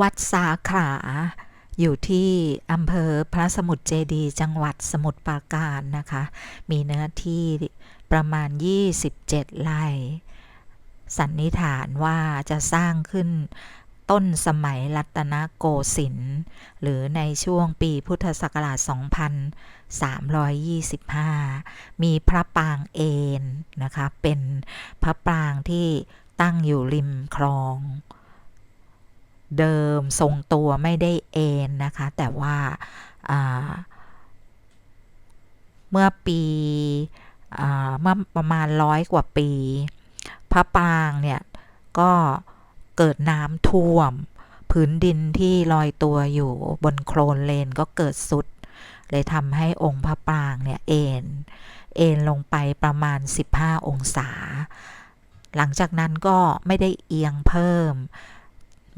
วัดสาขา อยู่ที่อำเภอพระสมุทรเจดี จังหวัดสมุทรปราการนะคะ มีเนื้อที่ประมาณ 27 ไร่ สันนิษฐานว่าจะสร้างขึ้นต้นสมัยรัตนโกสินทร์หรือในช่วงปีพุทธศักราช 2325 มีพระปรางเอนนะคะ เป็นพระปรางที่ตั้งอยู่ริมคลอง เดิมทรงตัวไม่ได้เอนนะคะ แต่ว่าาเมื่อปีเมื่อประมาณร้อยกว่าปี พระปรางเนี่ยก็เกิดน้ำท่วม พื้นดินที่ลอยตัวอยู่บนโคลนเลนก็เกิดสุด เลยทำให้องค์พระปรางเนี่ยเอ็นเอ็นลงไปประมาณ 15 องศา หลังจากนั้นก็ไม่ได้เอียงเพิ่ม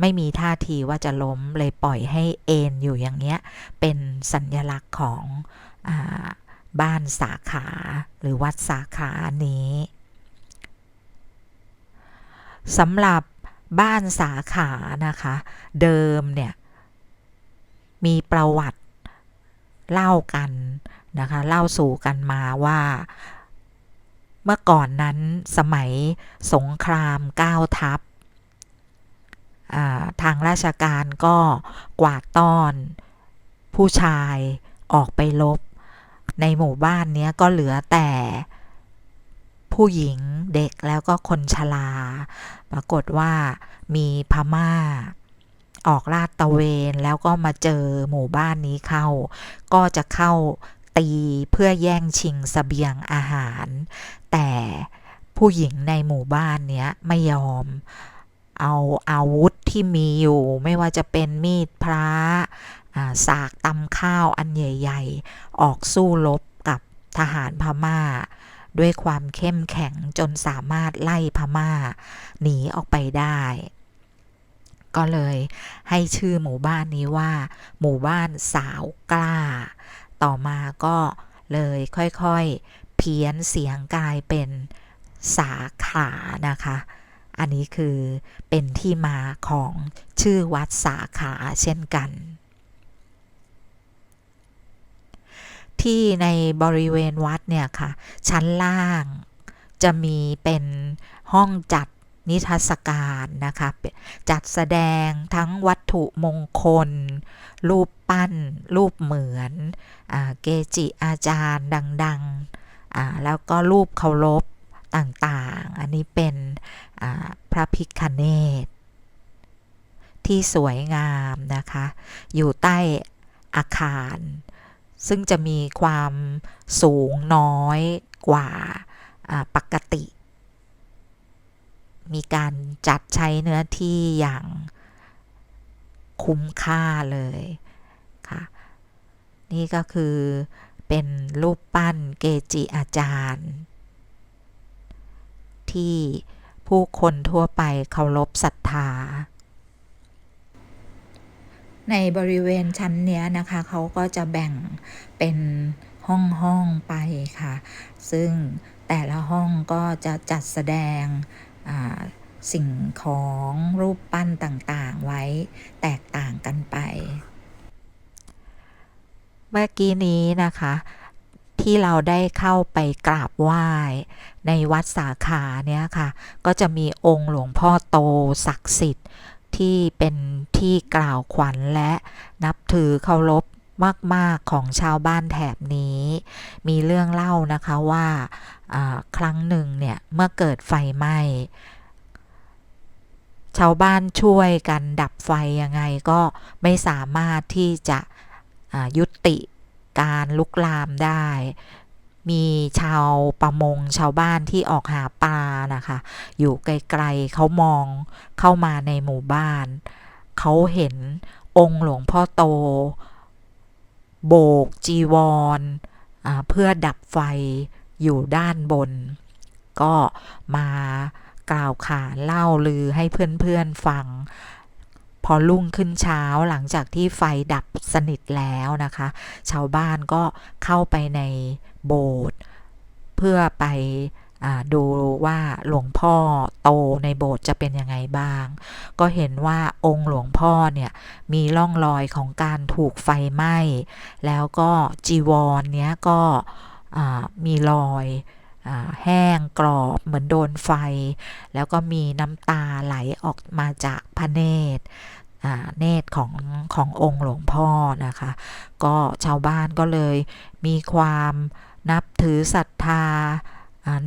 ไม่มีท่าทีว่าจะล้มเลยปล่อยให้เอ็นอยู่อย่างเนี้ย เป็นสัญญลักษณ์ของอบ้านสาขาหรือวัดสาขานี้สำหรับบ้านสาขานะคะ เดิมเนี่ยมีประวัติเล่ากันนะคะ เล่าสู่กันมาว่าเมื่อก่อนนั้นสมัยสงครามก้าวทัพ ทางราชการก็กวาดต้อนผู้ชายออกไปลบ ในหมู่บ้านนี้ก็เหลือแต่ผู้หญิงเด็กแล้วก็คนชรา ปรากฏว่ามีพม่า ออกลาดตะเวนแล้วก็มาเจอหมู่บ้านนี้เข้า ก็จะเข้าตีเพื่อแย่งชิงสเสบียงอาหาร แต่ผู้หญิงในหมู่บ้านเนี้ยไม่ยอม เอาอาวุธที่มีอยู่ ไม่ว่าจะเป็นมีดพระสากตำข้าวอันใหญ่ ๆ ออกสู้รบกับทหารพม่า ด้วยความเข้มแข็งจนสามารถไล่พม่า หนีออกไปได้ ก็เลยให้ชื่อหมู่บ้านนี้ว่า หมู่บ้านสาวกล้า ต่อมาก็เลยค่อยๆ เพี้ยนเสียงกลายเป็นสาขานะคะ อันนี้คือเป็นที่มาของชื่อวัดสาขาเช่นกัน ที่ในบริเวณวัดเนี่ยค่ะ ชั้นล่างจะมีเป็นห้องจัดนิทรรศการนะคะ จัดแสดงทั้งวัตถุมงคล รูปปั้น รูปเหมือนอเกจิอาจารย์ดัง ๆ แล้วก็รูปเคารพ ต่างๆ อันนี้เป็นพระพิคเนตที่สวยงามนะคะ อยู่ใต้อาคาร ซึ่งจะมีความสูงน้อยกว่าปกติ มีการจัดใช้เนื้อที่อย่างคุ้มค่าเลยค่ะนี่ก็คือเป็นรูปปั้นเกจิอาจารย์ ที่ผู้คนทั่วไปเคารพศรัทธา ในบริเวณชั้นเนี้ยนะคะ เขาก็จะแบ่งเป็นห้องห้องไปค่ะ ซึ่งแต่ละห้องก็จะจัดแสดงสิ่งของรูปปั้นต่างๆไว้แตกต่างกันไป เมื่อกี้นี้นะคะ ที่เราได้เข้าไปกราบไหว้ ในวัดสาขาเนี้ยค่ะ ก็จะมีองค์หลวงพ่อโตศักดิ์สิทธิ์ที่เป็นที่กล่าวขวัญและนับถือเคารพมาก ๆ ของชาวบ้านแถบนี้ มีเรื่องเล่านะคะว่าครั้งหนึ่งเนี่ย เมื่อเกิดไฟไหม้ชาวบ้านช่วยกันดับไฟยังไงก็ไม่สามารถที่จะยุติ การลุกลามได้ มีชาวประมงชาวบ้านที่ออกหาปลานะคะ อยู่ไกลๆเขามองเข้ามาในหมู่บ้าน เขาเห็นองค์หลวงพ่อโต โบกจีวรเพื่อดับไฟอยู่ด้านบน ก็มากล่าวขานเล่าลือให้เพื่อนๆฟัง พอรุ่งขึ้นเช้าหลังจากที่ไฟดับสนิทแล้วนะคะ ชาวบ้านก็เข้าไปในโบสถ์เพื่อไปอดูว่าหลวงพ่อโตในโบสถ์จะเป็นยังไงบ้าง ก็เห็นว่าองค์หลวงพ่อเนี่ยมีร่องรอยของการถูกไฟไหม้ แล้วก็จีวรเนี้ยก็มีรอย แห้งกรอบเหมือนโดนไฟ แล้วก็มีน้ำตาไหลออกมาจากพระเนตรเนตรของขององค์หลวงพ่อนะคะ ก็ชาวบ้านก็เลยมีความนับถือศรัทธา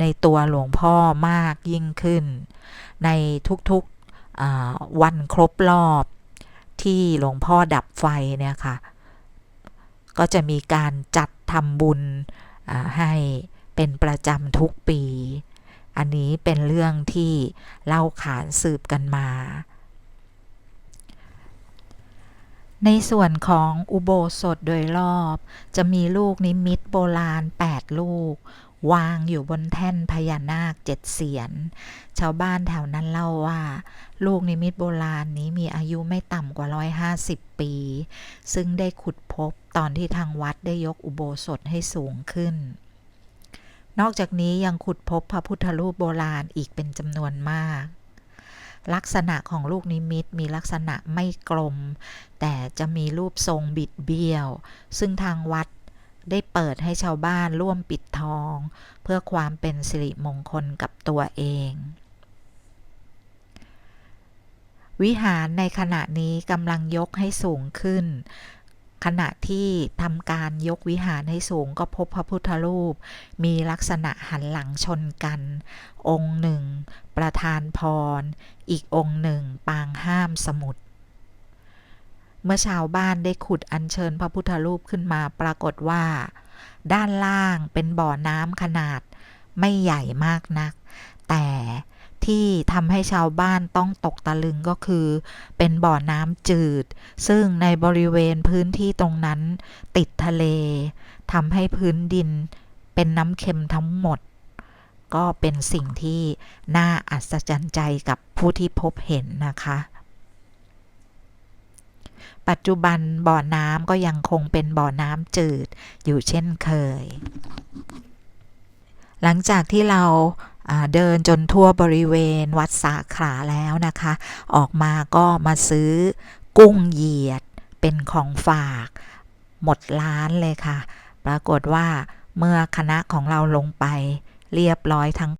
ในตัวหลวงพ่อมากยิ่งขึ้น ในทุกๆวันครบรอบที่หลวงพ่อดับไฟเนี่ยค่ะ ก็จะมีการจัดทำบุญให้ เป็นประจำทุกปี อันนี้เป็นเรื่องที่เล่าขานสืบกันมา ในส่วนของอุโบสถโดยรอบ จะมีลูกนิมิตโบราณ 8 ลูก วางอยู่บนแท่นพญานาคเจ็ดเสียน ชาวบ้านแถวนั้นเล่าว่า ลูกนิมิตโบราณนี้มีอายุไม่ต่ำกว่า 150 ปี ซึ่งได้ขุดพบตอนที่ทางวัดได้ยกอุโบสถให้สูงขึ้น นอกจากนี้ยังขุดพบพระพุทธรูปโบราณอีกเป็นจำนวนมาก ลักษณะของลูกนิมิตมีลักษณะไม่กลม แต่จะมีรูปทรงบิดเบี้ยว ซึ่งทางวัดได้เปิดให้ชาวบ้านร่วมปิดทอง เพื่อความเป็นสิริมงคลกับตัวเองวิหารในขณะนี้กำลังยกให้สูงขึ้น ขณะที่ทำการยกวิหารให้สูงก็พบพระพุทธรูป มีลักษณะหันหลังชนกัน องค์หนึ่ง ประธานพร อีกองค์หนึ่ง ปางห้ามสมุดเมื่อชาวบ้านได้ขุดอัญเชิญพระพุทธรูปขึ้นมาปรากฏว่า ด้านล่างเป็นบ่อน้ำขนาดไม่ใหญ่มากนัก แต่ ที่ทำให้ชาวบ้านต้องตกตะลึงก็คือ เป็นบ่อน้ำจืด ซึ่งในบริเวณพื้นที่ตรงนั้น ติดทะเลทำให้พื้นดินเป็นน้ำเค็มทั้งหมด ก็เป็นสิ่งที่น่าอัศจรรย์ใจกับผู้ที่พบเห็นนะคะปัจจุบันบ่อน้ำก็ยังคงเป็นบ่อน้ำจืดอยู่เช่นเคย หลังจากที่เรา เดินจนทั่วบริเวณวัดสาขาแล้วนะคะ ออกมาก็มาซื้อกุ้งเหยียดเป็นของฝากหมดล้านเลยค่ะ ปรากฏว่าเมื่อคณะของเราลงไปเรียบร้อยทั้ง